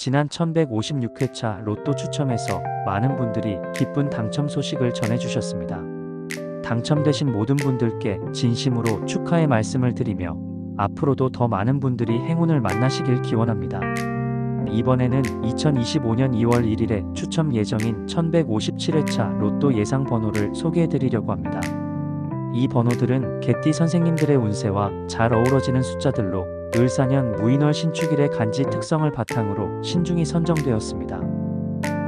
지난 1156회차 로또 추첨에서 많은 분들이 기쁜 당첨 소식을 전해주셨습니다. 당첨되신 모든 분들께 진심으로 축하의 말씀을 드리며 앞으로도 더 많은 분들이 행운을 만나시길 기원합니다. 이번에는 2025년 2월 1일에 추첨 예정인 1157회차 로또 예상 번호를 소개해 드리려고 합니다. 이 번호들은 개띠 선생님들의 운세와 잘 어우러지는 숫자들로 을사년 무인월 신축일의 간지 특성을 바탕으로 신중히 선정되었습니다.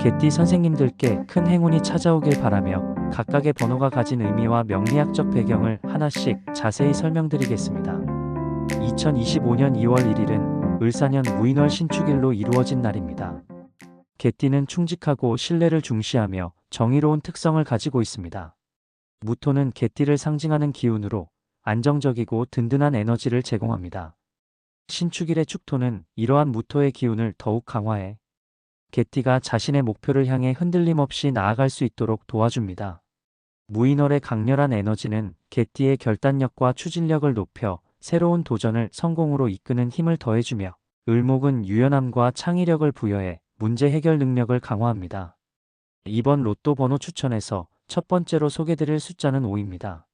개띠 선생님들께 큰 행운이 찾아오길 바라며 각각의 번호가 가진 의미와 명리학적 배경을 하나씩 자세히 설명드리겠습니다. 2025년 2월 1일은 을사년 무인월 신축일로 이루어진 날입니다. 개띠는 충직하고 신뢰를 중시하며 정의로운 특성을 가지고 있습니다. 무토는 개띠를 상징하는 기운으로 안정적이고 든든한 에너지를 제공합니다. 신축일의 축토는 이러한 무토의 기운을 더욱 강화해 개띠가 자신의 목표를 향해 흔들림 없이 나아갈 수 있도록 도와줍니다. 무인월의 강렬한 에너지는 개띠의 결단력과 추진력을 높여 새로운 도전을 성공으로 이끄는 힘을 더해주며 을목은 유연함과 창의력을 부여해 문제 해결 능력을 강화합니다. 이번 로또 번호 추천에서 첫 번째로 소개드릴 숫자는 5입니다.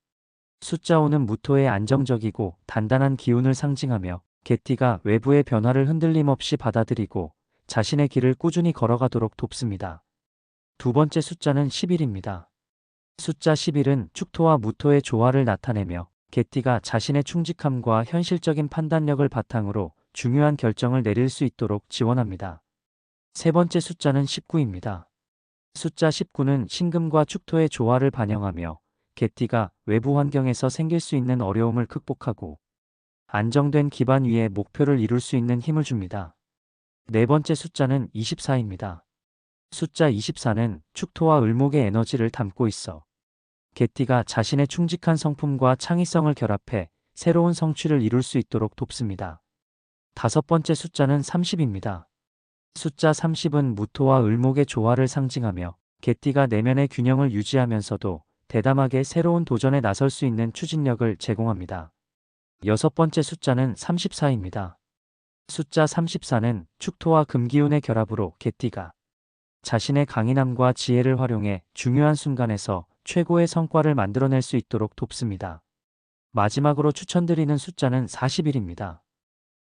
숫자 5는 무토의 안정적이고 단단한 기운을 상징하며 개띠가 외부의 변화를 흔들림 없이 받아들이고 자신의 길을 꾸준히 걸어가도록 돕습니다. 두 번째 숫자는 11입니다. 숫자 11은 축토와 무토의 조화를 나타내며 개띠가 자신의 충직함과 현실적인 판단력을 바탕으로 중요한 결정을 내릴 수 있도록 지원합니다. 세 번째 숫자는 19입니다. 숫자 19는 신금과 축토의 조화를 반영하며 개띠가 외부 환경에서 생길 수 있는 어려움을 극복하고 안정된 기반 위에 목표를 이룰 수 있는 힘을 줍니다. 네 번째 숫자는 24입니다. 숫자 24는 축토와 을목의 에너지를 담고 있어 개띠가 자신의 충직한 성품과 창의성을 결합해 새로운 성취를 이룰 수 있도록 돕습니다. 다섯 번째 숫자는 30입니다. 숫자 30은 무토와 을목의 조화를 상징하며 개띠가 내면의 균형을 유지하면서도 대담하게 새로운 도전에 나설 수 있는 추진력을 제공합니다. 여섯 번째 숫자는 34입니다. 숫자 34는 축토와 금기운의 결합으로 개띠가 자신의 강인함과 지혜를 활용해 중요한 순간에서 최고의 성과를 만들어낼 수 있도록 돕습니다. 마지막으로 추천드리는 숫자는 41입니다.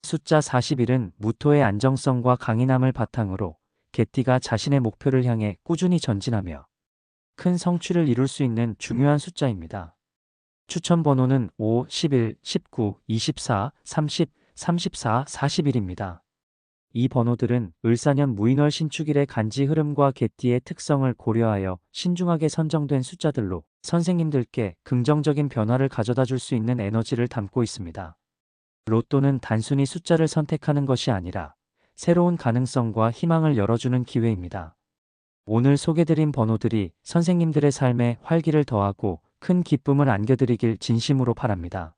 숫자 41은 무토의 안정성과 강인함을 바탕으로 개띠가 자신의 목표를 향해 꾸준히 전진하며 큰 성취를 이룰 수 있는 중요한 숫자입니다. 추천 번호는 5, 11, 19, 24, 30, 34, 41입니다. 이 번호들은 을사년 무인월 신축일의 간지 흐름과 개띠의 특성을 고려하여 신중하게 선정된 숫자들로 선생님들께 긍정적인 변화를 가져다 줄 수 있는 에너지를 담고 있습니다. 로또는 단순히 숫자를 선택하는 것이 아니라 새로운 가능성과 희망을 열어주는 기회입니다. 오늘 소개드린 번호들이 선생님들의 삶에 활기를 더하고 큰 기쁨을 안겨드리길 진심으로 바랍니다.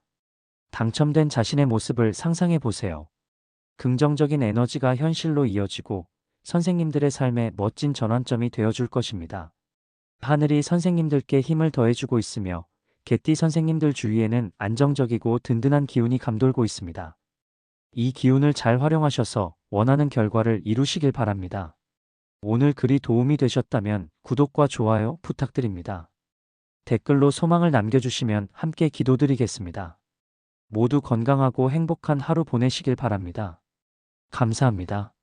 당첨된 자신의 모습을 상상해 보세요. 긍정적인 에너지가 현실로 이어지고 선생님들의 삶에 멋진 전환점이 되어줄 것입니다. 하늘이 선생님들께 힘을 더해주고 있으며 개띠 선생님들 주위에는 안정적이고 든든한 기운이 감돌고 있습니다. 이 기운을 잘 활용하셔서 원하는 결과를 이루시길 바랍니다. 오늘 글이 도움이 되셨다면 구독과 좋아요 부탁드립니다. 댓글로 소망을 남겨주시면 함께 기도드리겠습니다. 모두 건강하고 행복한 하루 보내시길 바랍니다. 감사합니다.